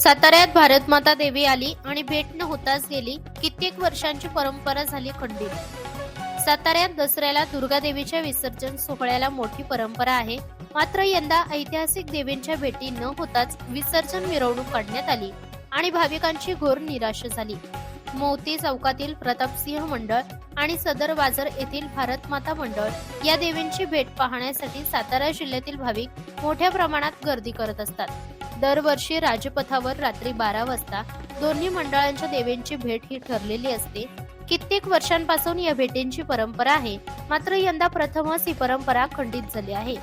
साताऱ्यात भारतमाता देवी आली आणि भेट न होताच गेली. कित्येक वर्षांची परंपरा झाली खंडित. साताऱ्यात दसऱ्याला दुर्गा देवीच्या विसर्जन सोहळ्याला मोठी परंपरा आहे. मात्र यंदा ऐतिहासिक देवींच्या भेटी न होताच विसर्जन मिरवणूक काढण्यात आली आणि भाविकांची घोर निराशा झाली. मोती चौकातील प्रतापसिंह मंडळ आणि सदर बाजार येथील भारतमाता मंडळ या देवींची भेट पाहण्यासाठी सातारा जिल्ह्यातील भाविक मोठ्या प्रमाणात गर्दी करत असतात. दरवर्षी राजपथावर रात्री बारा वाजता दोन्ही मंडळांच्या देवींची भेट ही ठरलेली असते. कित्येक वर्षांपासून या भेटींची परंपरा आहे. मात्र यंदा प्रथमच ही परंपरा खंडित झाली आहे.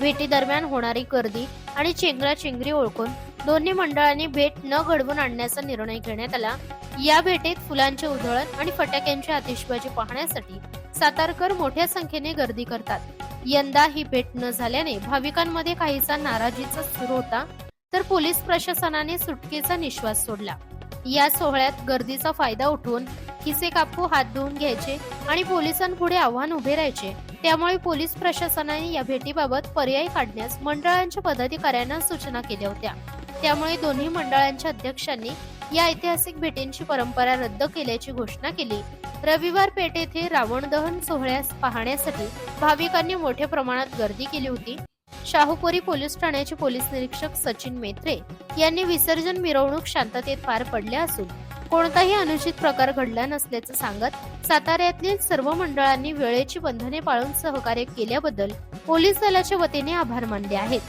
भेटी दरम्यान होणारी गर्दी आणि चेंगराचेंगरी ओळखून दोन्ही मंडळांनी भेट न घडवून आणण्याचा निर्णय घेण्यात आला. या भेटीत फुलांचे उधळण आणि फटाक्यांची आतिषबाजी पाहण्यासाठी सातारकर मोठ्या संख्येने गर्दी करतात. यंदा ही भेट न झाल्याने भाविकांमध्ये काहीसा नाराजीचा सूर होता. तर पोलीस प्रशासनाने सुटकेचा निश्वास सोडला. या सोहळ्यात गर्दीचा फायदा उठवून खिसे कापू हात धुवून घ्यायचे आणि पोलिसांपुढे आव्हान उभे राहायचे त्यामुळे पोलीस प्रशासनाने या भेटीबाबत पर्याय काढण्यास मंडळांच्या पदाधिकाऱ्यांना सूचना केल्या होत्या. त्यामुळे दोन्ही मंडळांच्या अध्यक्षांनी या ऐतिहासिक भेटींची परंपरा रद्द केल्याची घोषणा केली. रविवार पेठ येथे रावण दहन सोहळ्यास पाहण्यासाठी भाविकांनी मोठ्या प्रमाणात गर्दी केली होती. शाहूपुरी पोलीस ठाण्याचे पोलीस निरीक्षक सचिन मेत्रे यांनी विसर्जन मिरवणूक शांततेत पार पडल्या असून कोणताही अनुचित प्रकार घडला नसल्याचं सांगत साताऱ्यातील सर्व मंडळांनी वेळेची बंधने पाळून सहकार्य केल्याबद्दल पोलीस दलाच्या वतीने आभार मानले आहेत.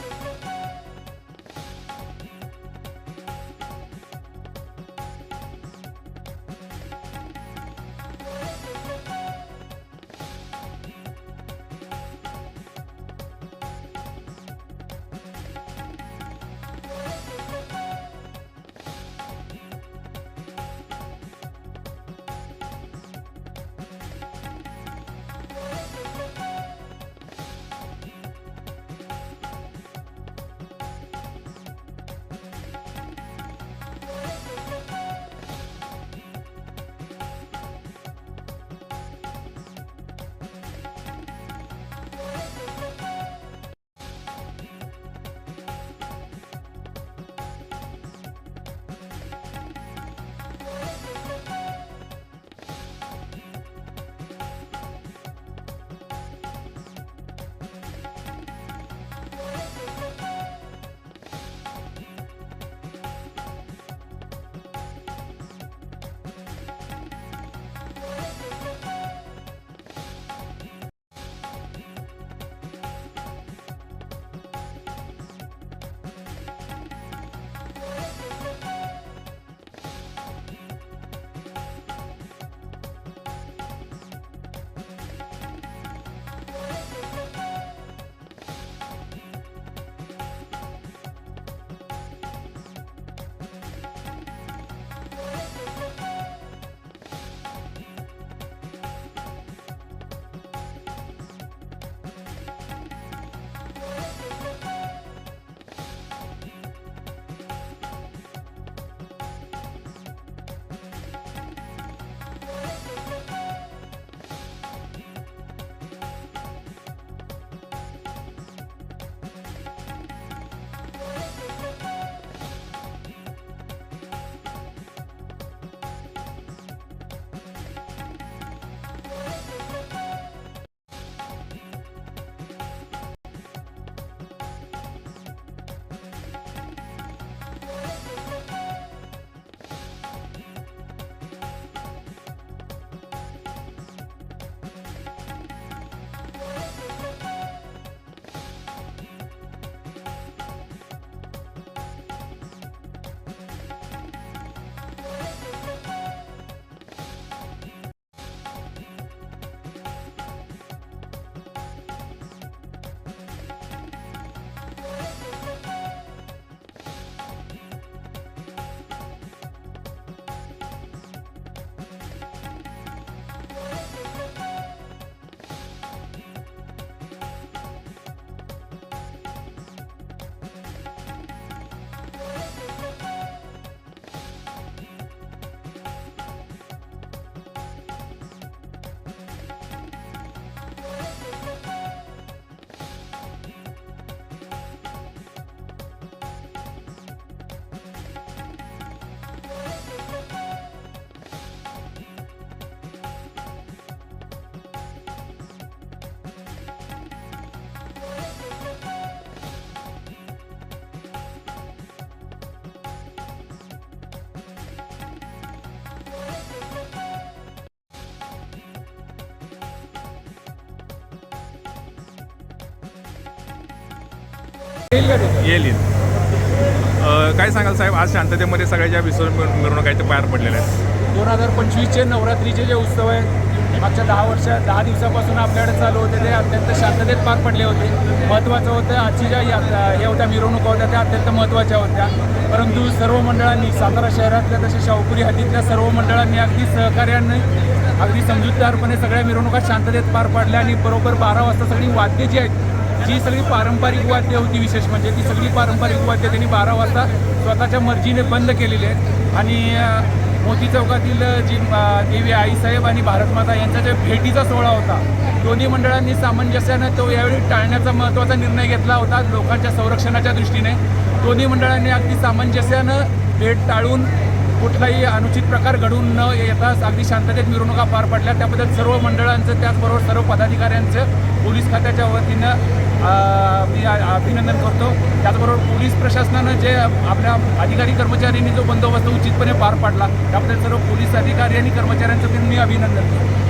येईल. येईल काय सांगाल साहेब आज शांततेमध्ये सगळ्या ज्या विसर्जन मिर- मिरवणुका आहेत ते पार पडलेल्या आहेत. दोन हजार पंचवीसचे नवरात्रीचे जे उत्सव आहेत मागच्या दहा वर्ष दहा दिवसापासून आपल्याकडे चालू होते ते अत्यंत शांततेत पार पडले होते. महत्त्वाचं होतं आजची ज्या यात्रा हे होत्या मिरवणुका होत्या त्या अत्यंत महत्त्वाच्या होत्या. परंतु सर्व मंडळांनी सातारा शहरातल्या तसे शाहूपुरी हद्दीतल्या सर्व मंडळांनी अगदी सहकार्याने अगदी समजूतदारपणे सगळ्या मिरवणुका शांततेत पार पाडल्या आणि बरोबर बारा वाजता सगळी वाद्ये जी आहेत जी सगळी पारंपरिक वाद्य होती विशेष म्हणजे ती सगळी पारंपरिक वाद्य त्यांनी बारा वाजता स्वतःच्या मर्जीने बंद केलेली आहेत. आणि मोती चौकातील जी देवी आईसाहेब आणि भारतमाता यांचा जे भेटीचा सोहळा होता दोन्ही मंडळांनी सामंजस्यानं तो यावेळी टाळण्याचा महत्त्वाचा निर्णय घेतला होता लोकांच्या संरक्षणाच्या दृष्टीने. दोन्ही मंडळांनी अगदी सामंजस्यानं भेट टाळून कुठलाही अनुचित प्रकार घडून न येता अगदी शांततेत मिरवणुका पार पडल्या. त्याबद्दल सर्व मंडळांचं त्याचबरोबर सर्व पदाधिकाऱ्यांचं पोलीस खात्याच्या वतीनं मी अभिनंदन करतो. त्याचबरोबर पोलीस प्रशासनानं जे आपल्या अधिकारी कर्मचाऱ्यांनी जो बंदोबस्त उचितपणे पार पाडला त्याबद्दल सर्व पोलीस अधिकारी आणि कर्मचाऱ्यांचं मी अभिनंदन करतो.